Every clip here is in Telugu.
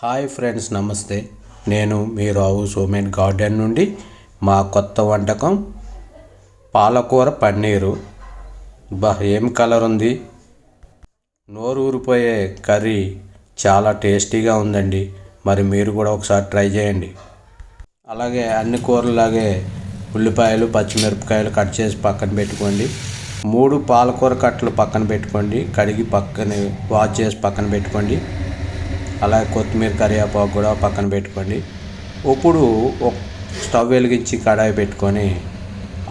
హాయ్ ఫ్రెండ్స్ నమస్తే. నేను మీ రావు సోమేన్ గార్డెన్ నుండి మా కొత్త వంటకం పాలకూర పన్నీరు. బా ఏం కలర్ ఉంది? నోరు ఊరిపోయే కర్రీ చాలా టేస్టీగా ఉందండి. మరి మీరు కూడా ఒకసారి ట్రై చేయండి. అలాగే అన్ని కూరలాగే ఉల్లిపాయలు పచ్చిమిరపకాయలు కట్ చేసి పక్కన పెట్టుకోండి. మూడు పాలకూర కట్టలు పక్కన పెట్టుకోండి. కడిగి పక్కన వాష్ చేసి పక్కన పెట్టుకోండి. అలాగే కొత్తిమీర కరివేపాకు కూడా పక్కన పెట్టుకోండి. ఇప్పుడు స్టవ్ వెలిగించి కడాయి పెట్టుకొని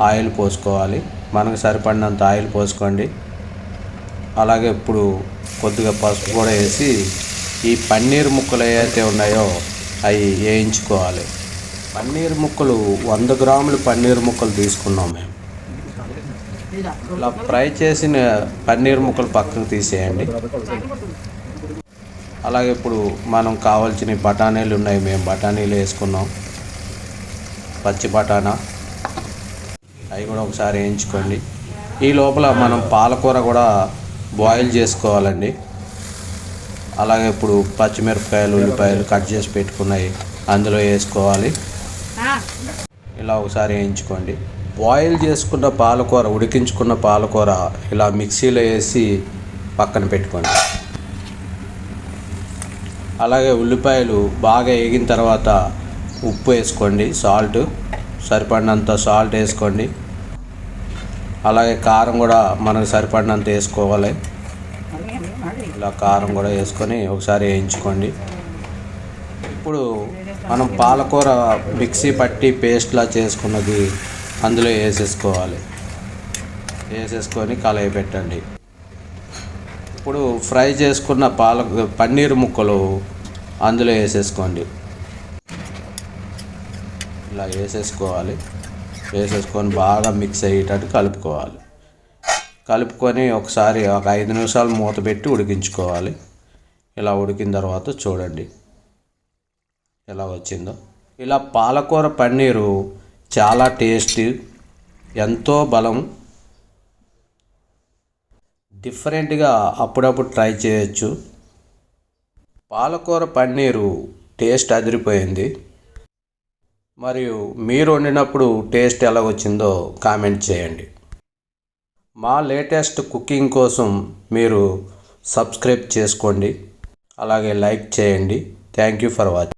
ఆయిల్ పోసుకోవాలి. మనకు సరిపడినంత ఆయిల్ పోసుకోండి. అలాగే ఇప్పుడు కొద్దిగా పసుపు కూడా వేసి ఈ పన్నీర్ ముక్కలు ఏవైతే ఉన్నాయో అవి వేయించుకోవాలి. పన్నీర్ ముక్కలు వంద గ్రాములు పన్నీర్ ముక్కలు తీసుకున్నాం మేము. ఇలా ఫ్రై చేసిన పన్నీర్ ముక్కలు పక్కకు తీసేయండి. అలాగే ఇప్పుడు మనం కావాల్సిన బఠానీలు ఉన్నాయి. మేము బఠానీలు వేసుకున్నాం. పచ్చి బఠానా. అవి కూడా ఒకసారి వేయించుకోండి. ఈ లోపల మనం పాలకూర కూడా బాయిల్ చేసుకోవాలండి. అలాగే ఇప్పుడు పచ్చిమిరపకాయలు ఉల్లిపాయలు కట్ చేసి పెట్టుకున్నాయి. అందులో వేసుకోవాలి. ఇలా ఒకసారి వేయించుకోండి. బాయిల్ చేసుకున్న పాలకూర ఉడికించుకున్న పాలకూర ఇలా మిక్సీలో వేసి పక్కన పెట్టుకోండి. అలాగే ఉల్లిపాయలు బాగా వేగిన తర్వాత ఉప్పు వేసుకోండి సాల్ట్. సరిపడినంత సాల్ట్ వేసుకోండి. అలాగే కారం కూడా మనకు సరిపడినంత వేసుకోవాలి. ఇలా కారం కూడా వేసుకొని ఒకసారి వేయించుకోండి. ఇప్పుడు మనం పాలకూర మిక్సీ పట్టి పేస్ట్లా చేసుకున్నది అందులో వేసేసుకోవాలి. వేసేసుకొని కలయి పెట్టండి. ఇప్పుడు ఫ్రై చేసుకున్న పాల పన్నీర్ ముక్కలు అందులో వేసేసుకోండి. ఇలా వేసేసుకోవాలి. వేసేసుకొని బాగా మిక్స్ అయ్యేటట్టు కలుపుకోవాలి. కలుపుకొని ఒకసారి ఒక ఐదు నిమిషాలు మూత పెట్టి ఉడికించుకోవాలి. ఇలా ఉడికిన తర్వాత చూడండి. ఎలా వచ్చిందో. ఇలా పాలకూర పన్నీరు చాలా టేస్టీ ఎంతో బలం డిఫరెంట్గా అప్పుడప్పుడు ట్రై చేయొచ్చు. పాలకూర పన్నీరు టేస్ట్ అదిరిపోయింది. మరియు మీరు వండినప్పుడు టేస్ట్ ఎలా వచ్చిందో కామెంట్ చేయండి. మా లేటెస్ట్ కుకింగ్ కోసం మీరు సబ్స్క్రైబ్ చేసుకోండి. అలాగే లైక్ చేయండి. Thank you for watching